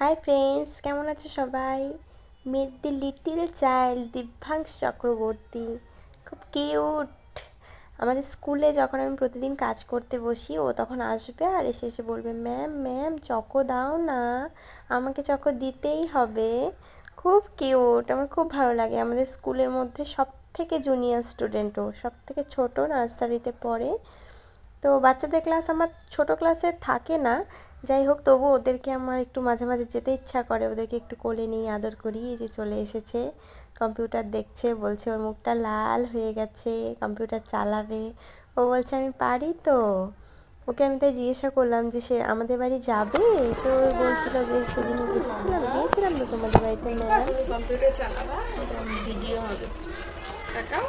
Hi friends কেমন আছো সবাই? Meet the little child Dibyansh Chakraborty খুব কিউট আমাদের স্কুলে যখন আমি প্রতিদিন কাজ করতে বসি, ও তখন আসবে আর এসে এসে বলবে ম্যাম ম্যাম চকো দাও না। আমাকে চকো দিতেই হবে। খুব কিউট আমার খুব ভালো লাগে। আমাদের স্কুলের মধ্যে সব থেকে জুনিয়র স্টুডেন্টও সব থেকে ছোটো নার্সারিতে পড়ে। তো বাচ্চাদের ক্লাস আমার ছোট ক্লাসে থাকে না। যাই হোক, তবু ওদেরকে আমার একটু মাঝে মাঝে যেতে ইচ্ছা করে। ওদেরকে একটু কোলে নিয়ে আদর করি। যে চলে এসেছে। কম্পিউটার দেখছে, বলছে ওর মুখটা লাল হয়ে গেছে, কম্পিউটার চালাবে। ও বলছে, আমি পারি তো। ওকে আমি তাই জিজ্ঞাসা করলাম যে, সে আমাদের বাড়ি যাবে? তো বলছিল যে সেদিন এসেছিলাম, গিয়েছিলাম তো তোমাদের বাড়িতে ম্যাম কম্পিউটার চালাবা ভিডিও হবে তাকাও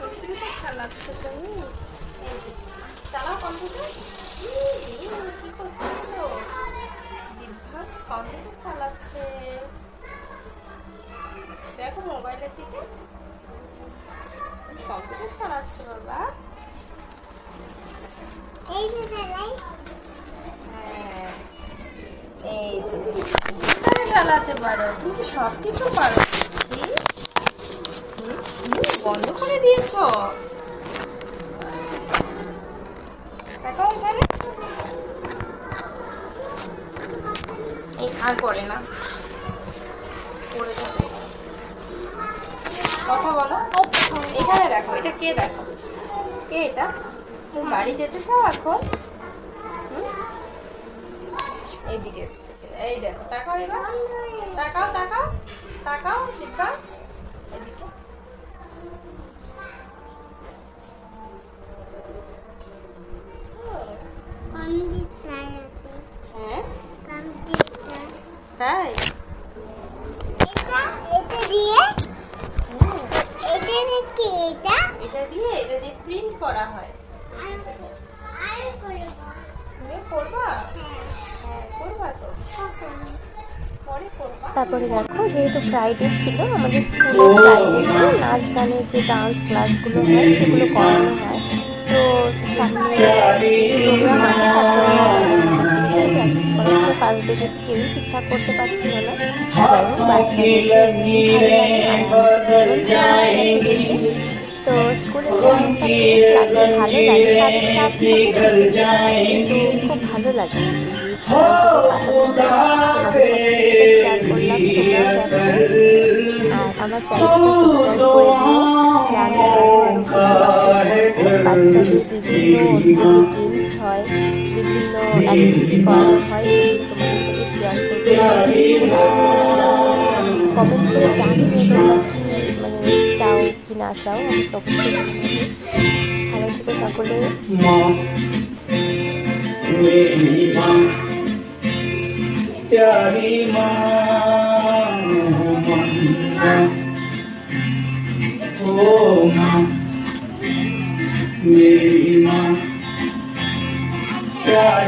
কম্পিউটার চালাচ্ছ তুমি চালাও কম্পিউটার কি করছ দিব্যাংশ কম্পিউটার চালাচ্ছে দেখো মোবাইলের দিকে কম্পিউটার চালাচ্ছে বাবা এই তো চালাতে পারো, তুমি তো সব কিছু পারো বন্ধ করে দিয়েছ? আর করে না। কথা বলো। এখানে দেখো, এটা কে দেখো? কে এটা? তুমি বাড়ি যেতে চাও এখন? এইদিকে। এই দেখো, তাকাও এবার। তাকাও তাকাও তাকাও দিব্যাংশ এদিকে তাই? হুম, এটা দিয়ে? এটা দিয়ে প্রিন্ট করা হয়। তুমি করবা? হ্যাঁ। করবা তো। তারপরে দেখো যেহেতু ফ্রাইডে ছিল আমাদের স্কুলে ফ্রাইডেতে নাচ গানের যে ডান্স ক্লাসগুলো হয় সেগুলো করানো হয়। তো সামনে কিছু কিছু প্রোগ্রাম আছে তার জন্য ফার্স্ট ডে থেকে কেউই ঠিকঠাক করতে পারছিল না। যাই হোক, বাচ্চাদেরকে তো স্কুলে লাগে, ভালো লাগে কাজের চাপ কিন্তু খুব ভালো লাগে। শেয়ার করলাম আমার করে বাচ্চাদের বিভিন্ন গেমস হয়, বিভিন্ন অ্যাক্টিভিটি করানো হয়, সেগুলো কমেন্ট করে জানিও তোমরা কি মানে চাও কি না চাও আমাকে অবশ্যই জানাবে ভালো থেকো সকলে प्यारी माँ Yeah.